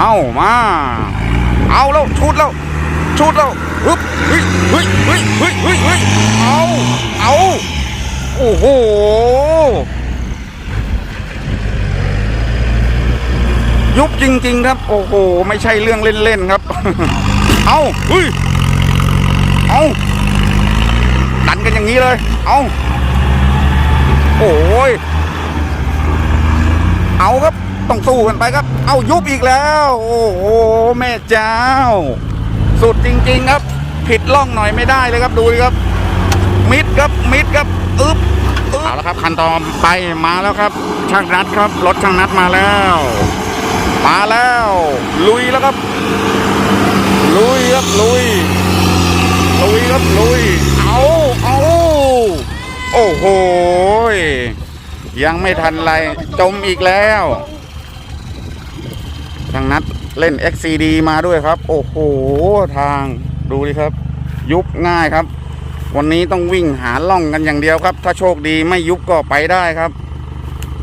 เอามา เอาแล้วชุดแล้วชุดแล้วฮึบเฮ้ยเฮ้ยเฮ้ยเฮ้ยเฮ้ยเฮ้ยเอาเอาโอ้โหยุบจริง ๆ ครับ โอ้โห ไม่ใช่เรื่องเล่น ๆ ครับ เอาเฮ้ย เอาดันกันอย่างนี้เลย เอาโอ้ย เอาครับ ต้องสู้กันไปครับ เอายุบอีกแล้ว โอ้โหแม่เจ้า สุดจริง ๆ ครับ ผิดล่องหน่อยไม่ได้เลยครับดูดิครับ มิดครับมิดครับอึ๊บเอาละครับ คันต่อไปมาแล้วครับ ช่างนัดครับ รถช่างนัดมาแล้ว มาแล้ว ลุยแล้วครับ ลุยครับลุยลุยครับลุยเอาเอาโอ้โหยังไม่ทันไรจมอีกแล้ว ทางนัดเล่น XCD มาด้วยครับ โอ้โห ทางดูดิครับ ยุบง่ายครับ วันนี้ต้องวิ่งหาล่องกันอย่างเดียวครับ ถ้าโชคดีไม่ยุบก็ไปได้ครับ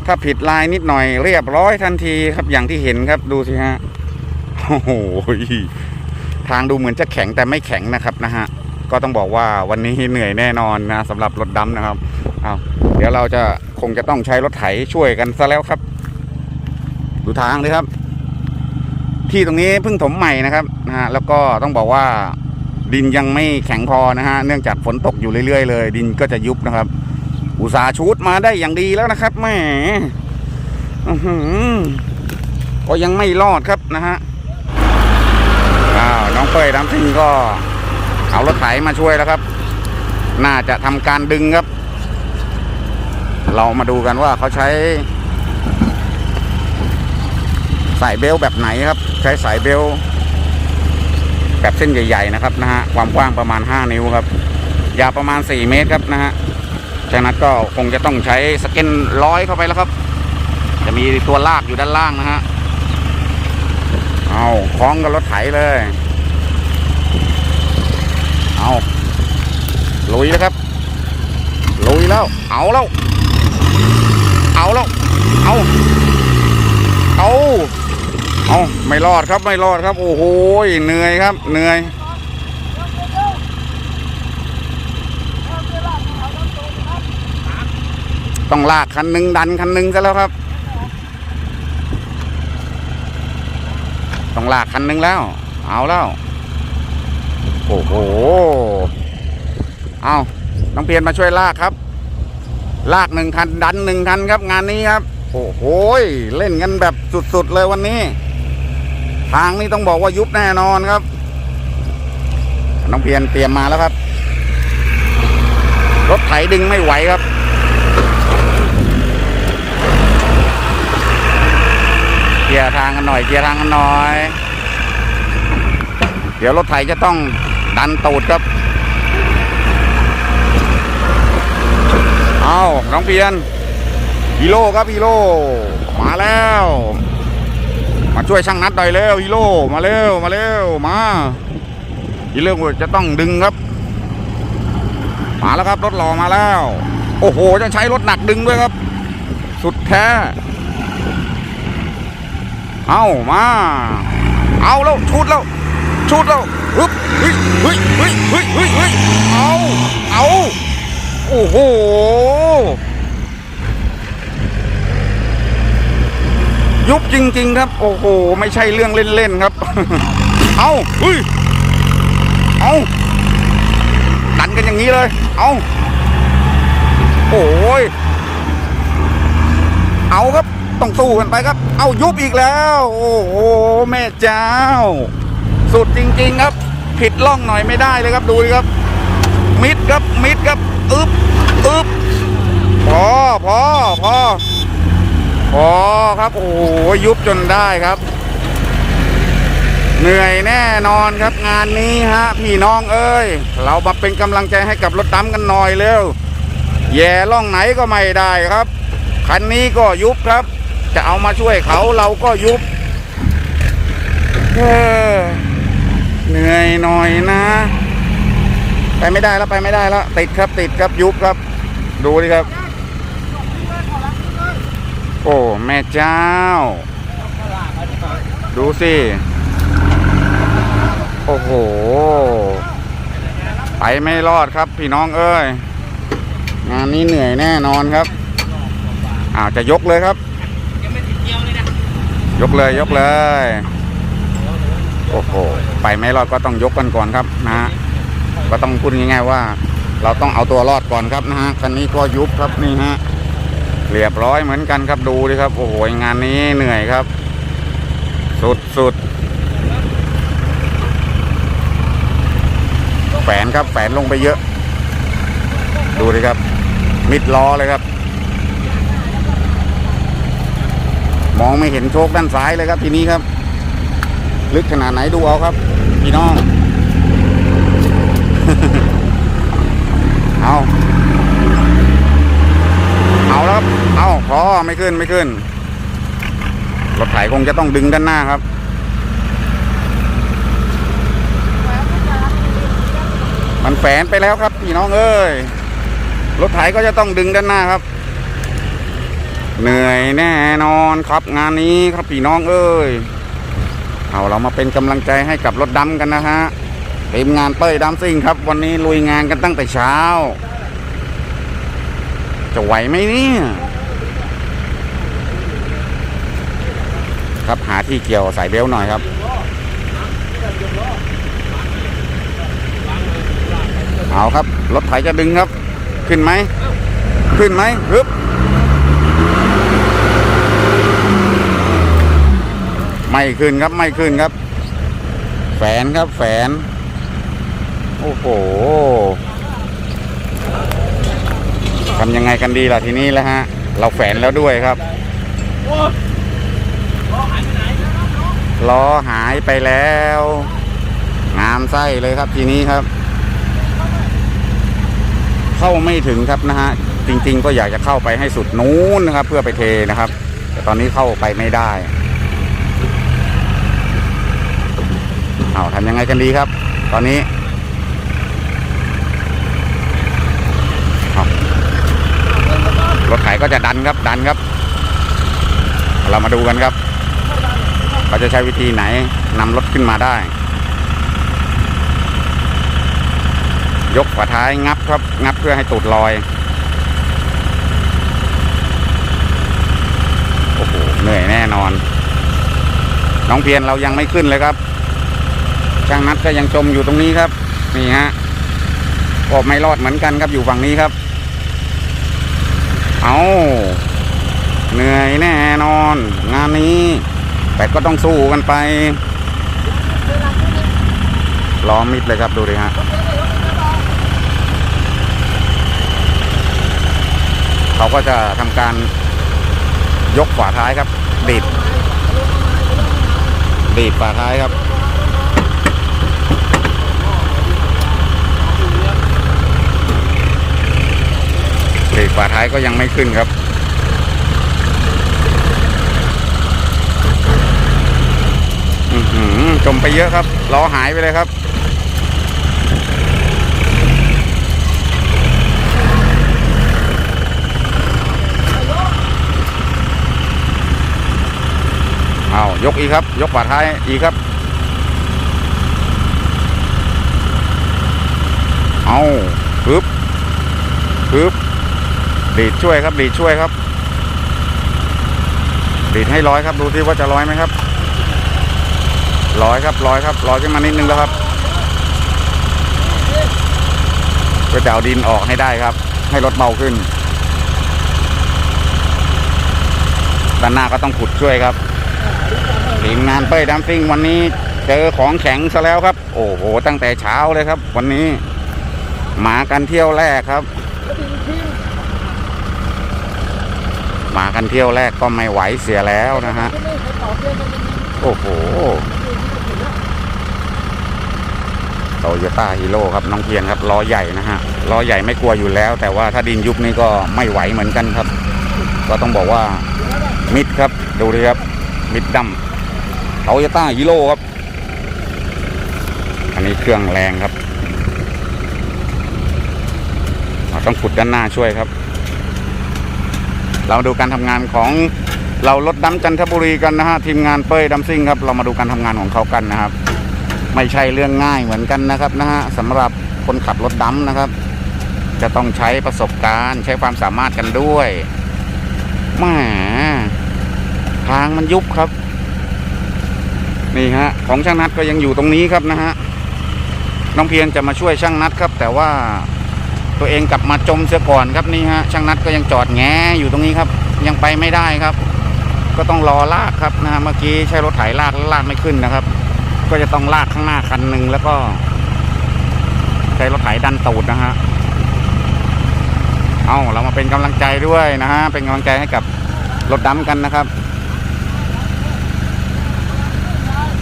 ถ้าผิดลายนิดหน่อยเรียบร้อยทันทีครับอย่างที่เห็นครับดูสิฮะโอ้โหทางดูเหมือนจะแข็งแต่ไม่แข็งนะครับนะฮะก็ต้องบอกว่าวันนี้เหนื่อยแน่นอนนะสำหรับรถดำนะครับเอาเดี๋ยวเราจะคงจะต้องใช้รถไถช่วยกันซะแล้วครับ ดูทางเลยครับ ที่ตรงนี้เพิ่งถมใหม่นะครับนะฮะแล้วก็ต้องบอกว่าดินยังไม่แข็งพอนะฮะเนื่องจากฝนตกอยู่เรื่อยๆเลย ดินก็จะยุบนะครับ อุตสาชูดมาได้อย่างดีแล้วนะครับแหม่อื้อหือก็ยังไม่รอดครับนะฮะอ้าวน้องเป้ยน้ำซิงก็เอารถไถมาช่วยแล้วครับ น่าจะทำการดึงครับ เรามาดูกันว่าเขาใช้ สายเบลต์แบบไหนครับ ใช้สายเบลต์แบบเส้นใหญ่ ๆ นะครับนะฮะความกว้างประมาณ 5 นิ้วครับ ยาวประมาณ 4 เมตรครับนะฮะจากนั้นก็คงจะต้องใช้สเก็นร้อยเข้าไปแล้วครับ จะมีตัวลากอยู่ด้านล่างนะฮะเอาคล้องกับรถไถเลย เอาลุยแล้วครับลุยแล้ว เอาแล้ว เอาแล้ว เอา เอา เอาไม่รอดครับไม่รอดครับ โอ้โหเหนื่อยครับ เหนื่อยต้องลากคันหนึ่งดันคันหนึ่งซะแล้วครับ ต้องลากคันหนึ่งแล้ว เอาแล้ว โอ้โห เอาน้องเพียรมาช่วยลากครับ ลากหนึ่งคันดันหนึ่งคันครับงานนี้ครับ โอ้โห เล่นกันแบบสุดๆเลยวันนี้ ทางนี้ต้องบอกว่ายุบแน่นอนครับ น้องเพียรเตรียมมาแล้วครับ รถไถดึงไม่ไหวครับเคลียร์ทางกันหน่อยเคลียร์ทางกันหน่อย เดี๋ยวรถไถจะต้องดันตูดครับ เอาน้องเพียนฮีโร่ครับฮีโร่มาแล้ว มาช่วยช่างนัดหน่อยเร็วฮีโร่มาเร็วมาเร็วมาฮีโร่จะต้องดึงครับ มาแล้วครับรถหล่อมาแล้ว โอ้โหจะใช้รถหนักดึงด้วยครับ สุดแท้เอามา เอาแล้วชุดแล้วชุดแล้วฮึบเฮ้ยเฮ้ยเฮ้ยเฮ้ยเฮ้ยเฮ้ยเอาเอาโอ้โห ยุ บจริง ๆ ครับ โอ้โห ไม่ใช่เรื่องเล่น ๆ ครับ เอาเฮ้ย เอาดันกันอย่างนี้เลย เอาโอ้ย เอาครับ ต้องสู้กันไปครับ เอายุบอีกแล้ว โอ้โห แม่เจ้า สุดจริง ๆ ครับ ผิดล่องหน่อยไม่ได้เลยครับ ดูครับ มิดครับ มิดครับ อึบอึบพอพอพอ พอครับ โอ้โหยุบจนได้ครับ เหนื่อยแน่นอนครับงานนี้ฮะ พี่น้องเอ้ย เรามาเป็นกำลังใจให้กับรถดำกันหน่อยเร็ว แย่ล่องไหนก็ไม่ได้ครับ คันนี้ก็ยุบครับ จะเอามาช่วยเขาเราก็ยุบเออเหนื่อยหน่อยนะ ไปไม่ได้แล้วไปไม่ได้แล้ว ติดครับติดครับยุบครับ ดูดิครับ อ้แม่เจ้าดดูสิ โอ้โห ไปไม่รอดครับพี่น้องเอ้ย งานนี้เหนื่อยแน่นอนครับอ้าวจะยกเลยครับ ยกเลยยกเลย โอ้โห ไปไม่รอดก็ต้องยกกันก่อนครับนะฮะ ก็ต้องพูดง่ายๆว่า เราต้องเอาตัวรอดก่อนครับนะฮะ คันนี้ก็ยุบครับนี่ฮะ เรียบร้อยเหมือนกันครับดูดิครับ โอ้โหงานนี้เหนื่อยครับ สุดสุดแฝนครับแฝนลงไปเยอะ ดูดิครับ มิดล้อเลยครับ มองไม่เห็นโชคด้านซ้ายเลยครับทีนี้ครับ ลึกขนาดไหนดูเอาครับ พี่น้อง เอา เอาแล้วครับ เอาพอไม่ขึ้นไม่ขึ้น รถไถคงจะต้องดึงด้านหน้าครับ มันแฝนไปแล้วครับพี่น้องเอ้ย รถไถก็จะต้องดึงด้านหน้าครับ เหนื่อยแน่นอนครับงานนี้ครับพี่น้องเอ้ย เอาเรามาเป็นกำลังใจให้กับรถดำกันนะฮะทีมงานเป้ยดำซิ่งครับ วันนี้ลุยงานกันตั้งแต่เช้า จะไหวไหมเนี่ย ครับ หาที่เกี่ยวสายเบลต์หน่อยครับ เอาครับ รถไถจะดึงครับ ขึ้นไหม ขึ้นไหมฮึบไม่ขึ้นครับไม่ขึ้นครับ แฝนครับแฝน โอ้โหทำยังไงกันดีล่ะทีนี้แล้วฮะ เราแฝนแล้วด้วยครับ ล้อหายไปแล้ว งามไส้เลยครับทีนี้ครับ เข้าไม่ถึงครับนะฮะจริง ๆ ก็อยากจะเข้าไปให้สุดนู้นนะครับ เพื่อไปเทนะครับ แต่ตอนนี้เข้าไปไม่ได้เอาทำยังไงกันดีครับ ตอนนี้รถไถก็จะดันครับดันครับ เรามาดูกันครับ เขาจะใช้วิธีไหนนำรถขึ้นมาได้ ยกฝาท้ายงับครับ งับเพื่อให้ตูดลอย โอ้โห เหนื่อยแน่นอน น้องเพียรเรายังไม่ขึ้นเลยครับ ช่างนัดก็ยังจมอยู่ตรงนี้ครับ นี่ฮะก็ไม่รอดเหมือนกันครับอยู่ฝั่งนี้ครับ เอาเหนื่อยแน่นอน งานนี้ แต่ก็ต้องสู้กันไปล้อมิดเลยครับดูดิฮะเขาก็จะทำการยกฝาท้ายครับดีดดีดฝาท้ายครับดีดฝาท้ายก็ยังไม่ขึ้นครับ อื้อหือ จมไปเยอะครับล้อหายไปเลยครับเอายกอีกครับ ยกฝาท้ายอีกครับ เอาปึ๊บปึ๊บดีดช่วยครับดีดช่วยครับดีดให้ร้อยครับ ดูที่ว่าจะร้อยไหมครับ ร้อยครับร้อยครับร้อยขึ้นมานิดนึงแล้วครับเพื่อจะเอาดินออกให้ได้ครับ ให้รถเบาขึ้น ด้านหน้าก็ต้องขุดช่วยครับทีมงานเป้ยดัมซิ่งวันนี้เจอของแข็งซะแล้วครับ โอ้โห ตั้งแต่เช้าเลยครับ วันนี้มากันเที่ยวแรกครับมากันเที่ยวแรกก็ไม่ไหวเสียแล้วนะฮะ โอ้โห โตโยต้าฮีโร่ครับน้องเพียรครับล้อใหญ่นะฮะล้อใหญ่ไม่กลัวอยู่แล้ว แต่ว่าถ้าดินยุบนี่ก็ไม่ไหวเหมือนกันครับ ก็ต้องบอกว่ามิดครับดูดิครับมิดดำโตโยต้าฮีโร่ครับ อันนี้เครื่องแรงครับ ต้องขุดด้านหน้าช่วยครับ เราดูการทำงานของเรารถดำจันทบุรีกันนะฮะทีมงานเป้ยดำซิ่งครับ เรามาดูการทำงานของเขากันนะครับ ไม่ใช่เรื่องง่ายเหมือนกันนะครับนะฮะสำหรับคนขับรถดำนะครับ จะต้องใช้ประสบการณ์ใช้ความสามารถกันด้วยแหมทางมันยุบครับ นี่ฮะ ของช่างนัดก็ยังอยู่ตรงนี้ครับนะฮะน้องเพียรจะมาช่วยช่างนัดครับ แต่ว่าตัวเองกลับมาจมเสียก่อนครับนี่ฮะช่างนัดก็ยังจอดแงอยู่ตรงนี้ครับ ยังไปไม่ได้ครับ ก็ต้องรอลากครับนะฮะเมื่อกี้ใช้รถไถลากแล้วลากไม่ขึ้นนะครับ ก็จะต้องลากข้างหน้าคันหนึ่งแล้วก็ใช้รถไถดันตูดนะฮะ เอาเรามาเป็นกำลังใจด้วยนะฮะ เป็นกำลังใจให้กับรถดำกันนะครับ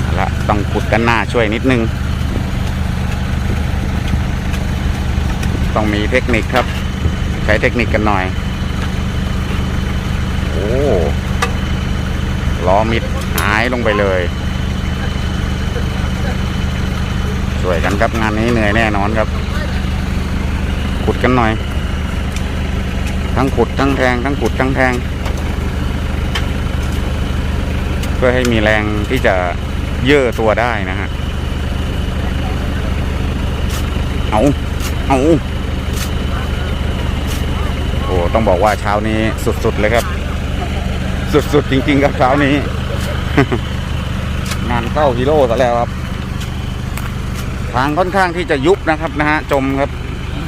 เอาละต้องขุดกันหน้าช่วยนิดนึง ต้องมีเทคนิคครับ ใช้เทคนิคกันหน่อย โอ้ล้อมิดหายลงไปเลย ช่วยกันครับงานนี้เหนื่อยแน่นอนครับ ขุดกันหน่อย ทั้งขุดทั้งแทง ทั้งขุดทั้งแทง เพื่อให้มีแรงที่จะเย่อตัวได้นะฮะ เอาเอาโอ้ต้องบอกว่าเช้านี้สุดๆเลยครับ สุดๆจริงๆครับเช้านี้ งานเข้าฮีโร่ซะแล้วครับ ทางค่อนข้างที่จะยุบนะครับนะฮะจมครับ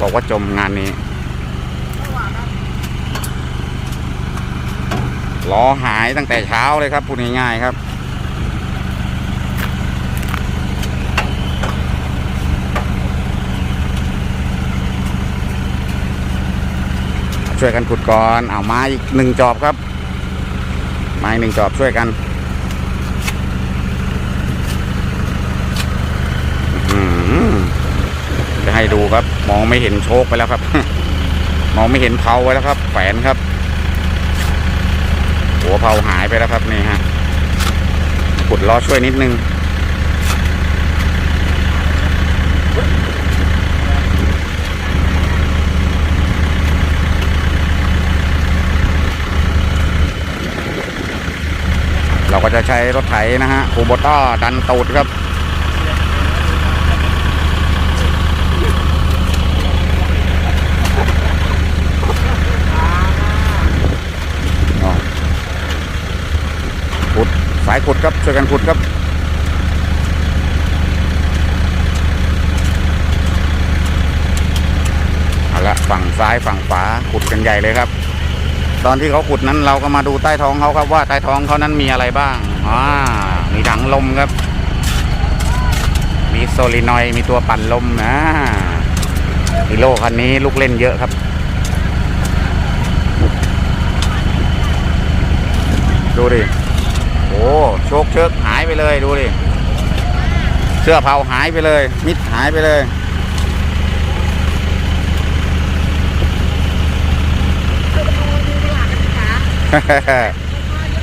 บอกว่าจมงานนี้ล้อหายตั้งแต่เช้าเลยครับพูดง่ายๆครับช่วยกันขุดก่อน เอาไม้อีกหนึ่งจอบครับ ไม้หนึ่งจอบช่วยกันอื้อหือจะ ให้ดูครับ มองไม่เห็นโชคไปแล้วครับ มองไม่เห็นเผาไว้แล้วครับแฝนครับ หัวเผาหายไปแล้วครับนี่ฮะขุดล้อช่วยนิดนึงเราก็จะใช้รถไถนะฮะคูโบต้าดันตูดครับ อ๋อขุด สายขุดครับช่วยกันขุดครับเอาละฝั่งซ้ายฝั่งขวาขุดกันใหญ่เลยครับ ตอนที่เขาขุดนั้นเราก็มาดูใต้ท้องเขาครับว่าใต้ท้องเขานั้นมีอะไรบ้างอ่ามีถังลมครับ มีโซลินอยมีตัวปั่นลมนะฮีโร่คันนี้ลูกเล่นเยอะครับดูดิ โอ้โชคเชิกหายไปเลยดูดิ เสื้อเผาหายไปเลย มิดหายไปเลย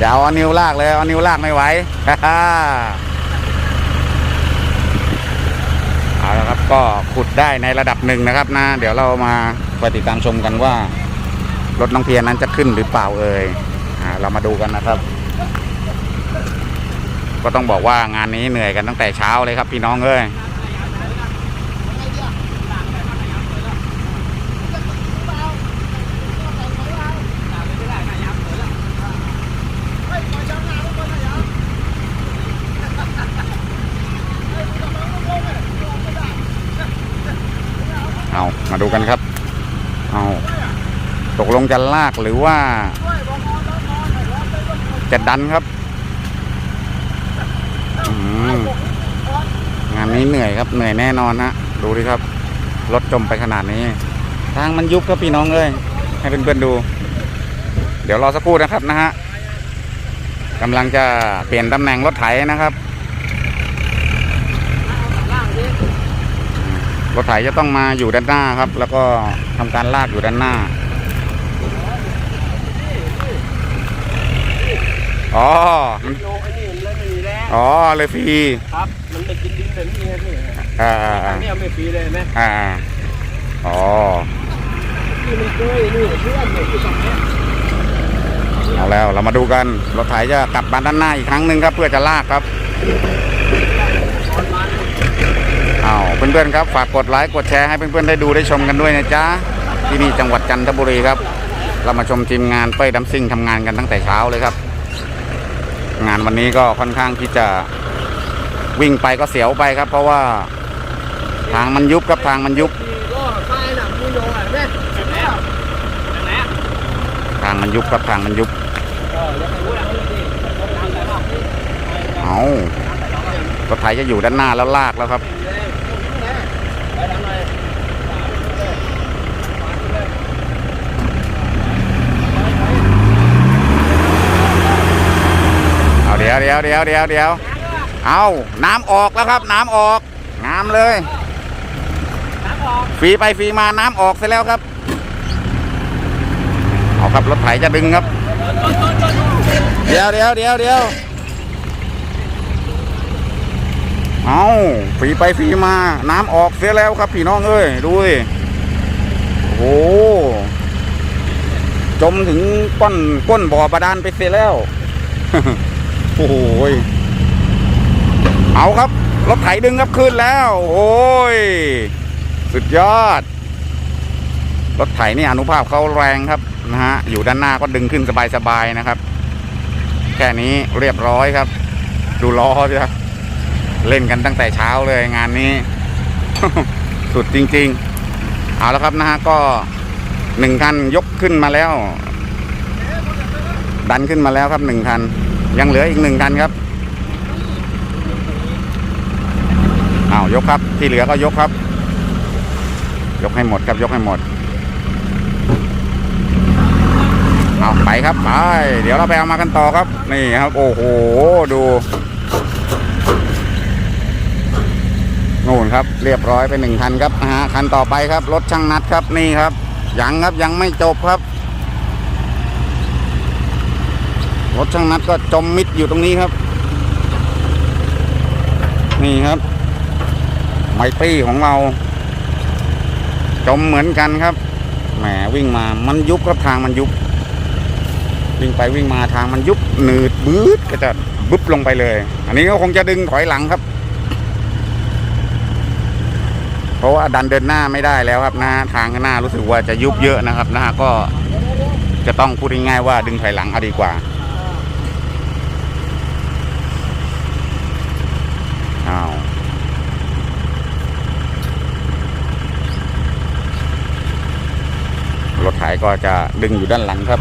จะเอาเอานิ้วลากเลย เอานิ้วลากไม่ไหวเอาละครับก็ขุดได้ในระดับหนึ่งนะครับนะ เดี๋ยวเรามาไปติดตามชมกันว่ารถน้องเพียรนั้นจะขึ้นหรือเปล่าเอ่ยอ่าเรามาดูกันนะครับ ก็ต้องบอกว่างานนี้เหนื่อยกันตั้งแต่เช้าเลยครับพี่น้องเอ้ยเอามาดูกันครับ เอาตกลงจะลากหรือว่า จะดันครับ งานนี้เหนื่อยครับเหนื่อยแน่นอนฮะดูดิครับ รถจมไปขนาดนี้ ทางมันยุบครับพี่น้องเอ้ยให้เพื่อนๆดู เดี๋ยวรอสักครู่นะครับนะฮะกำลังจะเปลี่ยนตำแหน่งรถไถนะครับ รถไถจะต้องมาอยู่ด้านหน้าครับ แล้วก็ทำการลากอยู่ด้านหน้าอ๋อ อ้นี่มันเลยไม่มีแล้วอ๋อเลยฟรีครับมันไม่กินดินแบบนี้ครับพี่อ่าอันนี้ไม่ฟรีเลยเห็นไหมอ่าอ๋อที่มันเคยนี่เชื่อมเนี่ยที่ตรงเนี้ยเอาแล้วเรามาดูกันรถไถจะกลับมาด้านหน้าอีกครั้งหนึ่งครับ เพื่อจะลากครับเอาเพื่อนๆครับ ฝากกดไลค์กดแชร์ให้เพื่อนๆได้ดูได้ชมกันด้วยนะจ๊ะที่นี่จังหวัดจันทบุรีครับ เรามาชมทีมงานเป้ยดัมซิ่งทำงานกันตั้งแต่เช้าเลยครับ งานวันนี้ก็ค่อนข้างที่จะวิ่งไปก็เสียวไปครับ เพราะว่าทางมันยุบครับทางมันยุบก็ใต้น่ะมูโยอะแม่แม่แม่ทางมันยุบครับทางมันยุบก็ยังไม่รู้อะนี่ต้องทำอะไรบ้างเอาก็ไถจะอยู่ด้านหน้าแล้วลากแล้วครับ ไปทำอะไร เอาเดี๋ยวเดี๋ยวเดี๋ยวเดี๋ยวเดี๋ยวเอาน้ำออกแล้วครับ น้ำออกน้ำเลยฟรีไปฟรีมาน้ำออกเสร็จแล้วครับเอาครับรถไถจะดึงครับ เดี๋ยวเดี๋ยวเดี๋ยวเดี๋ยวเอาฟรีไปฟรีมา น้ำออกเสียแล้วครับ พี่น้องเอ้ยดูดิโอ้โหจมถึงก้นก้นบ่อบาดาลไปเสียแล้ว โอ้โหเอาครับ รถไถดึงครับขึ้นแล้ว โอ้ย สุดยอด รถไถนี่อนุภาพเขาแรงครับนะฮะ อยู่ด้านหน้าก็ดึงขึ้นสบายๆนะครับ แค่นี้เรียบร้อยครับ ดูล้อสิครับ เล่นกันตั้งแต่เช้าเลยงานนี้ สุดจริง ๆ เอาแล้วครับนะฮะก็หนึ่งคันยกขึ้นมาแล้ว ดันขึ้นมาแล้วครับหนึ่งคัน ยังเหลืออีกหนึ่งคันครับอ้าวยกครับ ที่เหลือก็ยกครับ ยกให้หมดครับยกให้หมดเอาไปครับไปเดี๋ยวเราไปเอามากันต่อครับ นี่ครับ โอ้โหดูนู่นครับ เรียบร้อยไปหนึ่งคันครับนะฮะคันต่อไปครับรถช่างนัดครับนี่ครับยังครับยังไม่จบครับ รถช่างนัดก็จมมิดอยู่ตรงนี้ครับ นี่ครับ ไมตรีของเรา จมเหมือนกันครับแหมวิ่งมามันยุบครับทางมันยุบ วิ่งไปวิ่งมาทางมันยุบหนืดบืดก็จะบึ๊บลงไปเลย อันนี้ก็คงจะดึงถอยหลังครับ เพราะว่าดันเดินหน้าไม่ได้แล้วครับหนะทางข้างหน้ารู้สึกว่าจะยุบเยอะนะครับนะก็จะต้องพูดง่ายๆว่าดึงถอยหลังเอาดีกว่า อ้าวรถไถก็จะดึงอยู่ด้านหลังครับ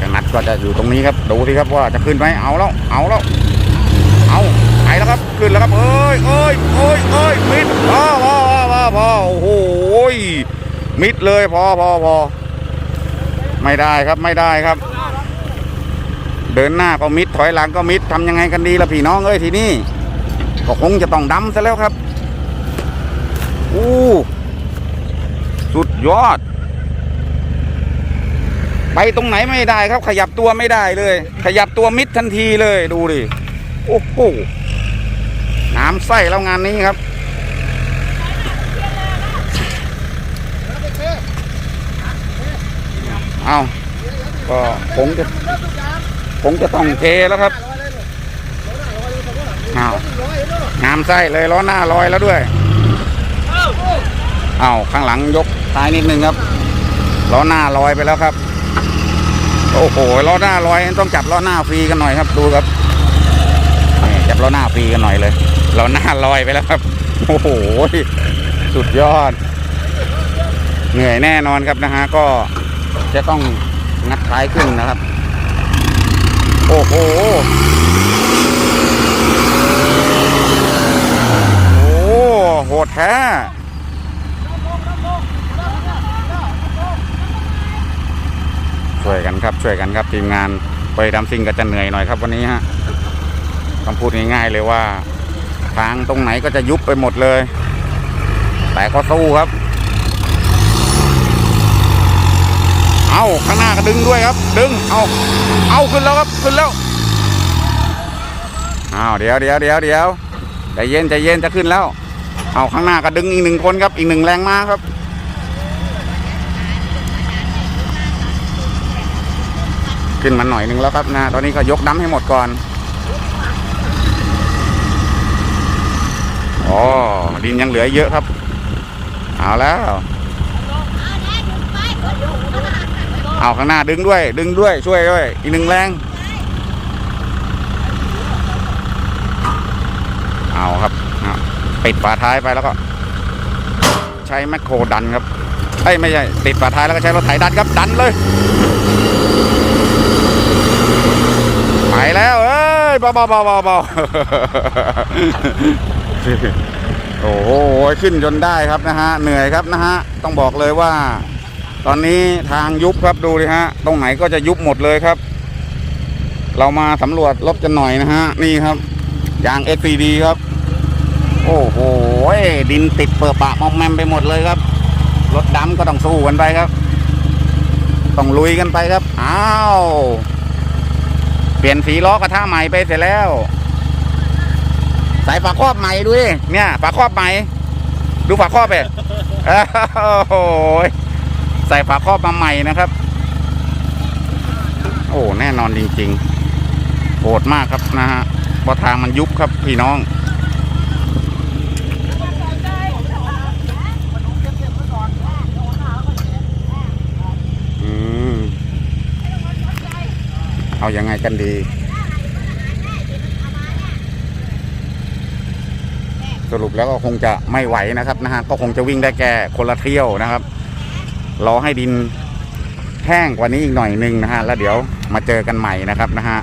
จังนัดก็จะอยู่ตรงนี้ครับดูสิครับว่าจะขึ้นไหมเอาแล้วเอาแล้วเอาไปแล้วครับขึ้นแล้วครับเอ้ยเอ้ยเอ้ยเอ้ยมิดพอพอพอพอโอ้โหมิดเลยพอพอพอไม่ได้ครับไม่ได้ครับ เดินหน้าก็มิด ถอยหลังก็มิดทำยังไงกันดีล่ะพี่น้องเอ้ยทีนี้ก็คงจะต้องดำซะแล้วครับอู้สุดยอด ไปตรงไหนไม่ได้ครับ ขยับตัวไม่ได้เลย ขยับตัวมิดทันทีเลยดูดิโอ้โหน้ำไส้แล้วงานนี้ครับเอาก็คงจะ คงจะต้องเทแล้วครับเอาน้ำไส้เลยล้อหน้าลอยแล้วด้วยเอาข้างหลังยกท้ายนิดนึงครับล้อหน้าลอยไปแล้วครับ โอ้โหล้อหน้าลอยต้องจับล้อหน้าฟรีกันหน่อยครับดูครับจับล้อหน้าฟรีกันหน่อยเลยล้อหน้าลอยไปแล้วครับ โอ้โหสุดยอด เหนื่อยแน่นอนครับนะฮะก็จะต้องงัดท้ายขึ้นนะครับ โอ้โห โอ้โหดแท้ช่วยกันครับช่วยกันครับทีมงานไปดำซิ่งก็จะเหนื่อยหน่อยครับวันนี้ฮะต้องพูดง่ายๆเลยว่า ทางตรงไหนก็จะยุบไปหมดเลย แต่ก็สู้ครับ เอาข้างหน้าก็ดึงด้วยครับ ดึง เอาเอาขึ้นแล้วครับ ขึ้นแล้วเอาเดี๋ยวเดี๋ยวเดี๋ยวเดี๋ยวใจเย็นใจเย็นจะขึ้นแล้ว เอาข้างหน้าก็ดึงอีกหนึ่งคนครับ อีกหนึ่งแรงม้าครับ ขึ้นมาหน่อยนึงแล้วครับนะ ตอนนี้ก็ยกน้ำให้หมดก่อนอ๋อดินยังเหลือเยอะครับ เอาแล้ว เอาข้างหน้าดึงด้วย ดึงด้วยช่วยด้วย อีกหนึ่งแรงเอาครับปิดฝาท้ายไปแล้วก็ ใช้แมคโครดันครับเอ้ยไม่ใช่ปิดฝาท้ายแล้วก็ใช้รถไถดันครับดันเลยไปแล้วเอ้ยเบาเบาเบาเบาเบาโอ้โหขึ้นจนได้ครับนะฮะเหนื่อยครับนะฮะต้องบอกเลยว่า ตอนนี้ทางยุบครับดูดิฮะ ตรงไหนก็จะยุบหมดเลยครับ เรามาสำรวจรถกันหน่อยนะฮะ นี่ครับยาง XCD ครับ โอ้โหดินติดเปิดปะมอมแมมไปหมดเลยครับ รถดำก็ต้องสู้กันไปครับ ต้องลุยกันไปครับ อ้าว เปลี่ยนสีล้อกระทะใหม่ไปเสร็จแล้ว ใส่ฝาครอบใหม่ดูดิเนี่ยฝาครอบใหม่ ดูฝาครอบไปโอ้โห ใส่ฝาครอบมาใหม่นะครับ โอ้แน่นอนจริงๆโหดมากครับนะฮะเพราะทางมันยุบครับพี่น้องเอายังไงกันดี สรุปแล้วก็คงจะไม่ไหวนะครับนะฮะก็คงจะวิ่งได้แค่คนละเที่ยวนะครับ รอให้ดินแห้งกว่านี้อีกหน่อยหนึงนะฮะ แล้วเดี๋ยวมาเจอกันใหม่นะครับนะฮะ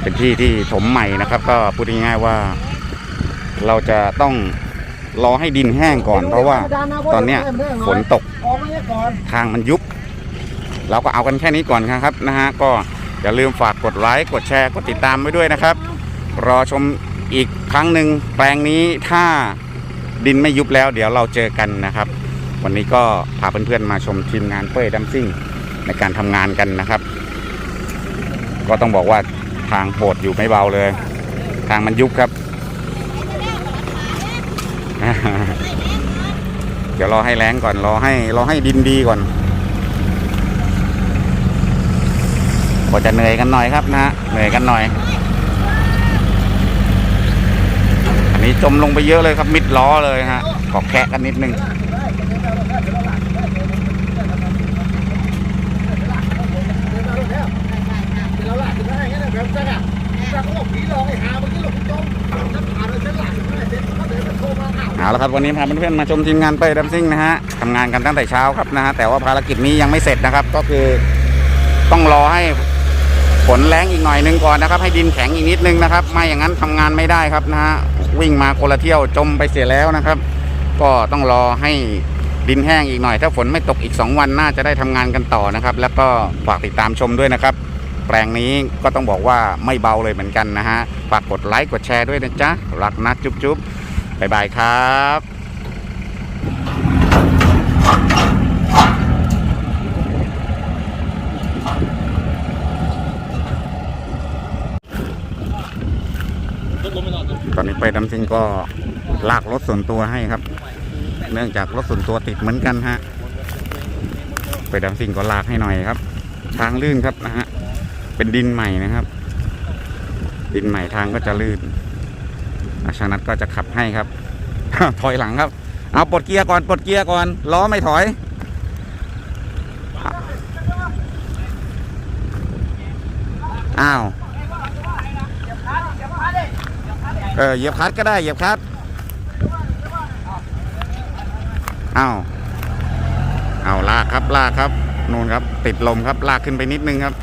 เป็นที่ที่ถมใหม่นะครับ ก็พูดง่ายๆว่า เราจะต้องรอให้ดินแห้งก่อน เพราะว่าตอนเนี้ยฝนตกทางมันยุบ เราก็เอากันแค่นี้ก่อนครับนะฮะก็อย่าลืมฝากกดไลค์กดแชร์กดติดตามไว้ด้วยนะครับ รอชมอีกครั้งหนึ่งแปลงนี้ถ้า ดินไม่ยุบแล้ว เดี๋ยวเราเจอกันนะครับ วันนี้ก็พาเพื่อนๆมาชมทีมงานเป้ยดัมซิ่งในการทำงานกันนะครับ ก็ต้องบอกว่าทางโหดอยู่ไม่เบาเลย ทางมันยุบครับ เดี๋ยวรอให้แรงก่อนรอให้รอให้ดินดีก่อนก็จะเหนื่อยกันหน่อยครับนะฮะเหนื่อยกันหน่อยีจมลงไปเยอะเลยครับมิดล้อเลยฮะขอแคะกันนิดนึงเอาละครับวันนี้พาเพื่อนๆมาชมทีมงานเป้ยดัมซิ่งนะฮะทำงานกันตั้งแต่เช้าครับนะฮะแต่ว่าภารกิจนี้ยังไม่เสร็จนะครับ ก็คือต้องรอให้ฝนแรงอีกหน่อยนึงก่อนนะครับ ให้ดินแข็งอีกนิดนึงนะครับ ไม่อย่างนั้นทำงานไม่ได้ครับนะฮะ วิ่งมาคนละเที่ยวจมไปเสียแล้วนะครับ ก็ต้องรอให้ดินแห้งอีกหน่อย ถ้าฝนไม่ตกอีก 2 วันน่าจะได้ทำงานกันต่อนะครับ แล้วก็ฝากติดตามชมด้วยนะครับ แปลงนี้ก็ต้องบอกว่าไม่เบาเลยเหมือนกันนะฮะฝากกดไลค์กดแชร์ด้วยนะจ๊ะรักนะจุ๊บจุ๊บบายบายครับ ตอนนี้ ไปดำซิงก็ลากรถส่วนตัวให้ครับ เนื่องจากรถส่วนตัวติดเหมือนกันฮะ ไปดำซิงก็ลากให้หน่อยครับ ทางลื่นครับนะฮะ เป็นดินใหม่นะครับ ดินใหม่ทางก็จะลื่นอาชานัทก็จะขับให้ครับ ถอยหลังครับ เอาปลดเกียร์ก่อนปลดเกียร์ก่อนล้อไม่ถอยอ้าว เออเหยียบคัดก็ได้เหยียบคัดอ้าวเอาลากครับลากครับนู่นครับ ติดลมครับลากขึ้นไปนิดนึงครับ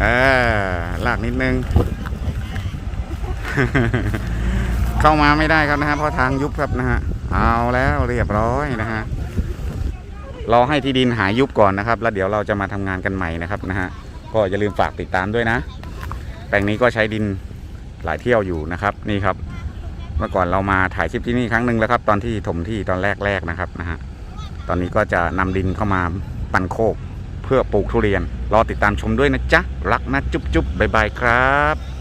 เออลากนิดนึง เข้ามาไม่ได้ครับนะฮะเพราะทางยุบครับนะฮะเอาแล้วเรียบร้อยนะฮะรอให้ที่ดินหายยุบก่อนนะครับ แล้วเดี๋ยวเราจะมาทำงานกันใหม่นะครับนะฮะก็อย่าลืมฝากติดตามด้วยนะ แปลงนี้ก็ใช้ดิน หลายเที่ยวอยู่นะครับนี่ครับ เมื่อก่อนเรามาถ่ายคลิปที่นี่ครั้งหนึ่งแล้วครับ ตอนที่ถมที่ตอนแรกๆนะครับนะฮะตอนนี้ก็จะนำดินเข้ามาปันโคก เพื่อปลูกทุเรียน รอติดตามชมด้วยนะจ๊ะ รักนะจุ๊บจุ๊บบายบายครับ